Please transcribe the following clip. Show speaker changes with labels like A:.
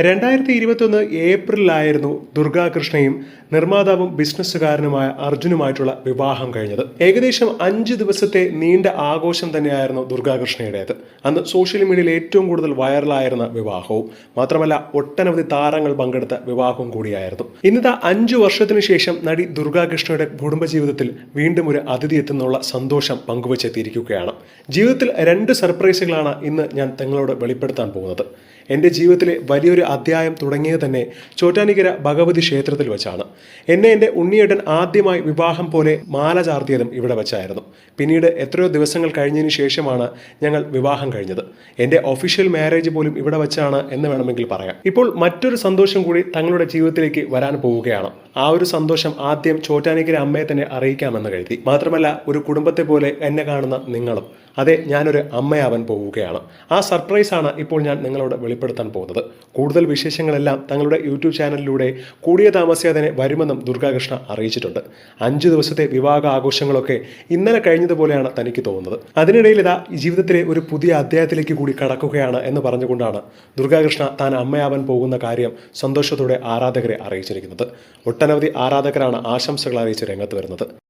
A: രണ്ടായിരത്തി ഇരുപത്തൊന്ന് ഏപ്രിലായിരുന്നു ദുർഗാകൃഷ്ണയും നിർമ്മാതാവും ബിസിനസ്സുകാരനുമായ അർജുനുമായിട്ടുള്ള വിവാഹം കഴിഞ്ഞത്. ഏകദേശം അഞ്ച് ദിവസത്തെ നീണ്ട ആഘോഷം തന്നെയായിരുന്നു ദുർഗാകൃഷ്ണയുടേത്. അന്ന് സോഷ്യൽ മീഡിയയിൽ ഏറ്റവും കൂടുതൽ വൈറലായിരുന്ന വിവാഹവും മാത്രമല്ല ഒട്ടനവധി താരങ്ങൾ പങ്കെടുത്ത വിവാഹവും കൂടിയായിരുന്നു. ഇന്നത്തെ അഞ്ചു വർഷത്തിനു ശേഷം നടി ദുർഗാകൃഷ്ണയുടെ കുടുംബജീവിതത്തിൽ വീണ്ടും ഒരു അതിഥി എത്തുന്നുള്ള സന്തോഷം പങ്കുവച്ചെത്തിയിരിക്കുകയാണ്. ജീവിതത്തിൽ രണ്ട് സർപ്രൈസുകളാണ് ഇന്ന് ഞാൻ തങ്ങളോട് വെളിപ്പെടുത്താൻ പോകുന്നത്. എന്റെ ജീവിതത്തിലെ വലിയൊരു അധ്യായം തുടങ്ങിയത് തന്നെ ചോറ്റാനിക്കര ഭഗവതി ക്ഷേത്രത്തിൽ വെച്ചാണ്. എന്നെ എന്റെ ഉണ്ണിയേട്ടൻ ആദ്യമായി വിവാഹം പോലെ മാല ചാർത്തിയതും ഇവിടെ വെച്ചായിരുന്നു. പിന്നീട് എത്രയോ ദിവസങ്ങൾ കഴിഞ്ഞതിന് ശേഷമാണ് ഞങ്ങൾ വിവാഹം കഴിഞ്ഞത്. എന്റെ ഒഫീഷ്യൽ മാരേജ് പോലും ഇവിടെ വെച്ചാണ് എന്ന് വേണമെങ്കിൽ പറയാം. ഇപ്പോൾ മറ്റൊരു സന്തോഷം കൂടി തങ്ങളുടെ ജീവിതത്തിലേക്ക് വരാൻ പോവുകയാണ്. ആ ഒരു സന്തോഷം ആദ്യം ചോറ്റാനിക്കര അമ്മയെ തന്നെ അറിയിക്കാമെന്ന് കരുതി. മാത്രമല്ല ഒരു കുടുംബത്തെ പോലെ എന്നെ കാണുന്ന നിങ്ങളും. അതെ ഞാനൊരു അമ്മയാവാൻ പോവുകയാണ്. ആ സർപ്രൈസാണ് ഇപ്പോൾ ഞാൻ നിങ്ങളോട് വെളിപ്പെടുത്താൻ പോകുന്നത്. കൂടുതൽ വിശേഷങ്ങളെല്ലാം തങ്ങളുടെ യൂട്യൂബ് ചാനലിലൂടെ കൂടിയ താമസിയാതെ വരുമെന്നും ദുർഗാകൃഷ്ണ അറിയിച്ചിട്ടുണ്ട്. അഞ്ച് ദിവസത്തെ വിവാഹ ആഘോഷങ്ങളൊക്കെ ഇന്നലെ കഴിഞ്ഞതുപോലെയാണ് തനിക്ക് തോന്നുന്നത്. അതിനിടയിൽ ഇതാ ജീവിതത്തിലെ ഒരു പുതിയ അധ്യായത്തിലേക്ക് കൂടി കടക്കുകയാണ് എന്ന് പറഞ്ഞുകൊണ്ടാണ് ദുർഗാകൃഷ്ണ താൻ അമ്മയാവാൻ പോകുന്ന കാര്യം സന്തോഷത്തോടെ ആരാധകരെ അറിയിച്ചിരിക്കുന്നത്. ഒട്ടനവധി ആരാധകരാണ് ആശംസകൾ അറിയിച്ച് രംഗത്ത് വരുന്നത്.